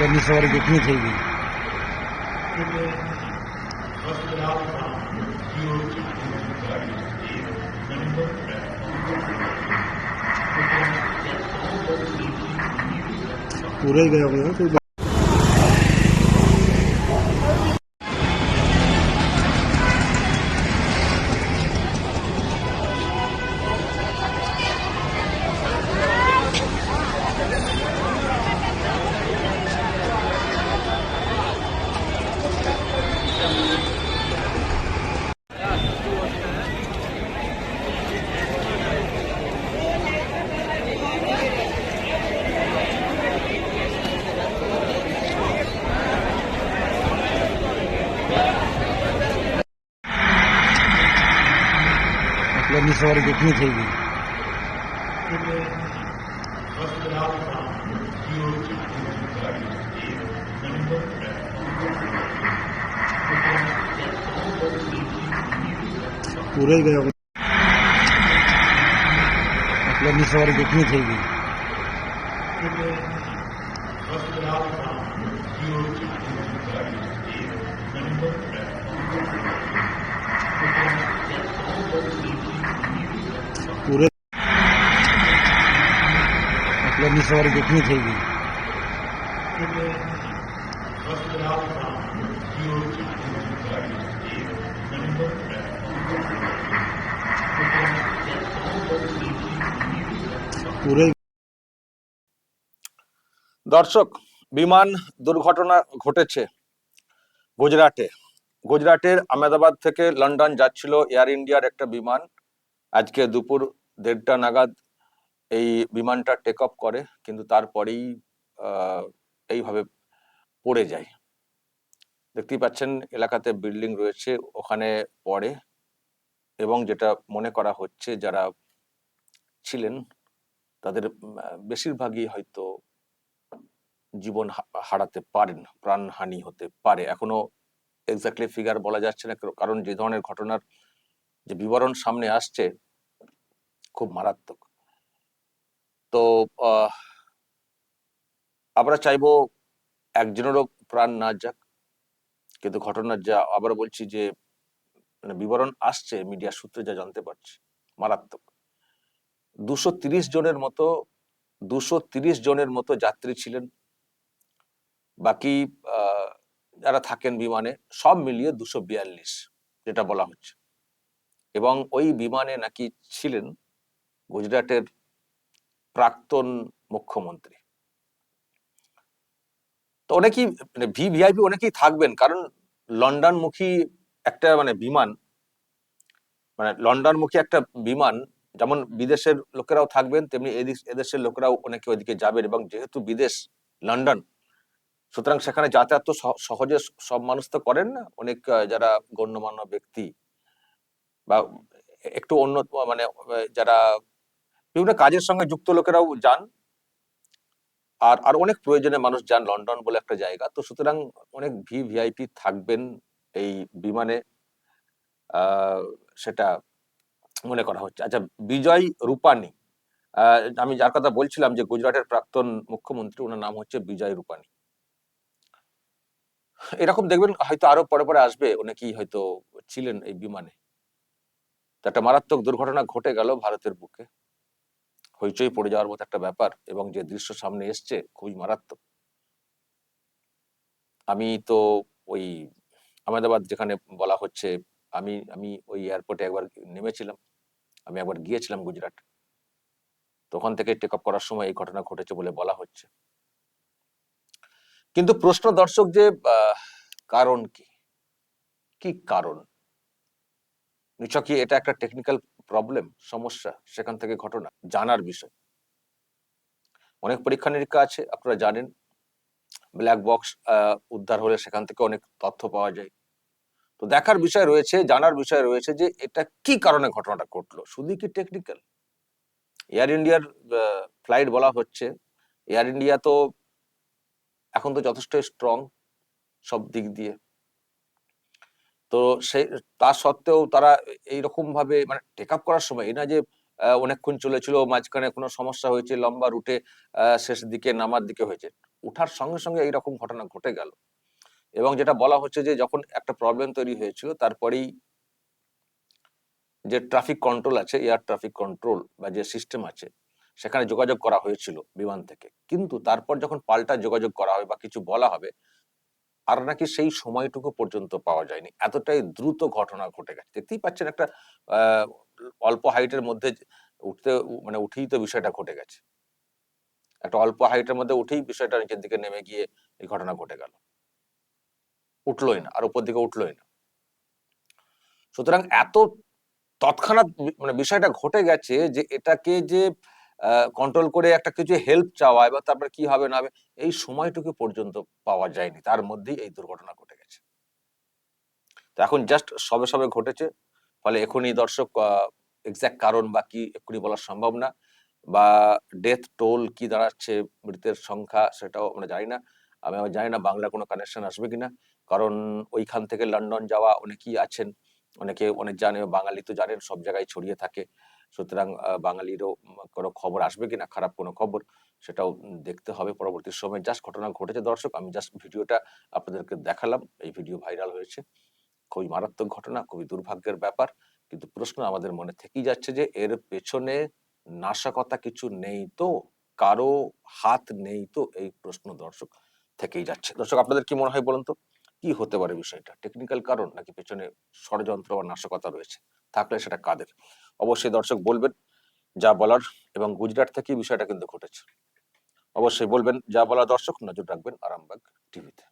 लंबी सवारी कितनी थी पूरा ही गया होगा कोई लंबी सवारी कितनी थी पूरा ही गया होगा लंबी सवारी कितनी थी पूरे આપણી સવારી કેટલી થઈ ગઈ দর্শক বিমান দুর্ঘটনা ঘটেছে গুজরাটে। গুজরাটের আহমেদাবাদ থেকে লন্ডন যাচ্ছিল এয়ার ইন্ডিয়ার একটা বিমান। আজকে দুপুর দেড়টা নাগাদ এই বিমানটা টেক অফ করে, কিন্তু তারপরেই এইভাবে পড়ে যায়। দেখতেই পাচ্ছেন, এলাকাতে বিল্ডিং রয়েছে ওখানে পড়ে। এবং যেটা মনে করা হচ্ছে, যারা ছিলেন, তাদের বেশিরভাগই হয়তো জীবন হারাতে পারেন, প্রাণহানি হতে পারে। এখনও এক্স্যাক্টলি ফিগার বলা যাচ্ছে না কারণ- যে ধরনের ঘটনার যে বিবরণ সামনে আসছে খুব মারাত্মক। তো আমরা চাইব একজনেরও প্রাণ না যাক, কিন্তু ঘটনার যা আবার বলছি যে মানে বিবরণ আসছে, মিডিয়া সূত্রে যা জানতে পারছি, মারাত্মক। দুশো তিরিশ জনের মতো, দুশো তিরিশ জনের মতো যাত্রী ছিলেন। বাকি যারা থাকেন বিমানে, সব মিলিয়ে দুশো বিয়াল্লিশ, যেটা বলা হচ্ছে। এবং ওই বিমানে নাকি ছিলেন গুজরাটের প্রাক্তন মুখ্যমন্ত্রী। তো অনেকেই মানে ভি ভিআইপি অনেকেই থাকবেন, কারণ লন্ডনমুখী একটা মানে বিমান মানে লন্ডনমুখী একটা বিমান, যেমন বিদেশের লোকেরাও থাকবেন, তেমনি এদেশের লোকেরাও অনেকে ওইদিকে যাবেন এবং যেহেতু বিদেশ, লন্ডন সুতরাং সেখানে যাতায়াত তো সহ- সহজে সব মানুষ তো করেন না। অনেক যারা গণ্যমান্য ব্যক্তি বা একটু অন্য মানে যারা বিভিন্ন কাজের সঙ্গে যুক্ত লোকেরাও যান। আর আর অনেক প্রয়োজনে মানুষ যান লন্ডন বলে একটা জায়গা। তো সুতরাং অনেক ভি ভিআইপি থাকবেন এই বিমানে সেটা মনে করা হচ্ছে। আচ্ছা বিজয় রূপানী আমি যার কথা বলছিলাম যে গুজরাটের প্রাক্তন মুখ্যমন্ত্রী, ওনার নাম হচ্ছে বিজয় রূপানী। এরকম দেখবেন হয়তো আরও পরে পরে আসবে অনেকেই হয়তো ছিলেন এই বিমানে। একটা মারাত্মক দুর্ঘটনা ঘটে গেল ভারতের বুকে। হইচই পড়ে যাওয়ার মতো একটা ব্যাপার এবং যে দৃশ্য সামনে এসছে খুবই মারাত্মক। আমি তো ওই আহমেদাবাদ যেখানে বলা হচ্ছে, আমি আমি ওই এয়ারপোর্টে একবার নেমেছিলাম। আমি একবার গিয়েছিলাম গুজরাট। তখন থেকে টেক আপ করার সময় এই ঘটনা ঘটেছে বলে বলা হচ্ছে। কিন্তু প্রশ্ন দর্শক যে কারণ কি? কি কারণ? নিশ্চয় কি এটা একটা টেকনিক্যাল প্রবলেম সমস্যা সেখান থেকে ঘটনা? জানার বিষয়। অনেক পরীক্ষা নিরীক্ষা আছে, আপনারা জানেন। ব্ল্যাক বক্স উদ্ধার হলে সেখান থেকে অনেক তথ্য পাওয়া যায়। তো দেখার বিষয় রয়েছে, জানার বিষয় রয়েছে যে, এটা কি কারণে ঘটনাটা ঘটলো? শুধু কি টেকনিক্যাল এয়ার ইন্ডিয়ার ফ্লাইট বলা হচ্ছে। এয়ার ইন্ডিয়া তো এখন তো যথেষ্ট স্ট্রং সব দিক দিয়ে। তো সেই তা সত্ত্বেও তারা এইরকম ভাবে মানে টেক আপ করার সময়, এই না যে অনেকক্ষণ চলেছিল, মাঝখানে কোনো সমস্যা হয়েছে, লম্বা রুটে শেষ দিকে, নামার দিকে হয়েছে। উঠার সঙ্গে সঙ্গে এইরকম ঘটনা ঘটে গেল। এবং যেটা বলা হচ্ছে যে, যখন একটা প্রবলেম তৈরি হয়েছিল, তারপরেই যে ট্রাফিক কন্ট্রোল আছে এয়ার ট্রাফিক কন্ট্রোল বা যে সিস্টেম আছে সেখানে যোগাযোগ করা হয়েছিল বিমান থেকে। কিন্তু তারপর যখন পাল্টা যোগাযোগ করা হবে বা কিছু বলা হবে, আর নাকি সেই সময়টুকু পর্যন্ত পাওয়া যায়নি। এতটাই দ্রুত ঘটনা ঘটে গেছে। দেখতেই পাচ্ছেন একটা অল্প হাইটের মধ্যে উঠতে মানে উঠেই তো বিষয়টা ঘটে গেছে। একটা অল্প হাইটের মধ্যে উঠেই বিষয়টা নিচের দিকে নেমে গিয়ে এই ঘটনা ঘটে গেল। উঠলোই না, আর উপর দিকে উঠলোই না। সুতরাং এত তৎক্ষণাৎ মানে বিষয়টা ঘটে গেছে যে এটাকে যে কন্ট্রোল করে একটা কিছু হেল্প চাওয়া এবং তারপরে কি হবে না হবে, এই সময়টুকু পর্যন্ত পাওয়া যায়নি। তার মধ্যেই এই দুর্ঘটনা ঘটে গেছে। তো এখন জাস্ট সবে সবে ঘটেছে, ফলে এখনই দর্শক এক্স্যাক্ট কারণ বা কি এক্ষুনি বলা সম্ভব না, বা ডেথ টোল কি দাঁড়াচ্ছে, মৃতের সংখ্যা সেটাও আমরা জানি না। আমি আবার জানি না বাংলা কোনো কানেকশন আসবে কিনা, কারণ ওইখান থেকে লন্ডন যাওয়া অনেকেই আছেন, অনেকে অনেক জানে, বাঙালি তো জানেন, সব জায়গায় ছড়িয়ে থাকে। সুতরাং বাঙালিরও কোনো খবর আসবে কিনা, খারাপ কোনো খবর, সেটাও দেখতে হবে পরবর্তী সময়। জাস্ট ঘটনা ঘটেছে দর্শক, আমি জাস্ট ভিডিওটা আপনাদেরকে দেখালাম, এই ভিডিও ভাইরাল হয়েছে। খুবই মারাত্মক ঘটনা, খুবই দুর্ভাগ্যের ব্যাপার, কিন্তু প্রশ্ন আমাদের মনে থেকেই যাচ্ছে যে, এর পেছনে নাশকতা কিছু নেই তো? কারও হাত নেই তো? এই প্রশ্ন দর্শক থেকেই যাচ্ছে। দর্শক, আপনাদের কি মনে হয় বলুন তো? কি হতে পারে বিষয়টা? টেকনিক্যাল কারণ নাকি পেছনে ষড়যন্ত্র বা নাশকতা রয়েছে? থাকলে সেটা কাদের? অবশ্যই দর্শক বলবেন যা বলার এবং গুজরাট থেকেই বিষয়টা কিন্তু ঘটেছে। অবশ্যই বলবেন যা বলার দর্শক নজর রাখবেন আরামবাগ টিভিতে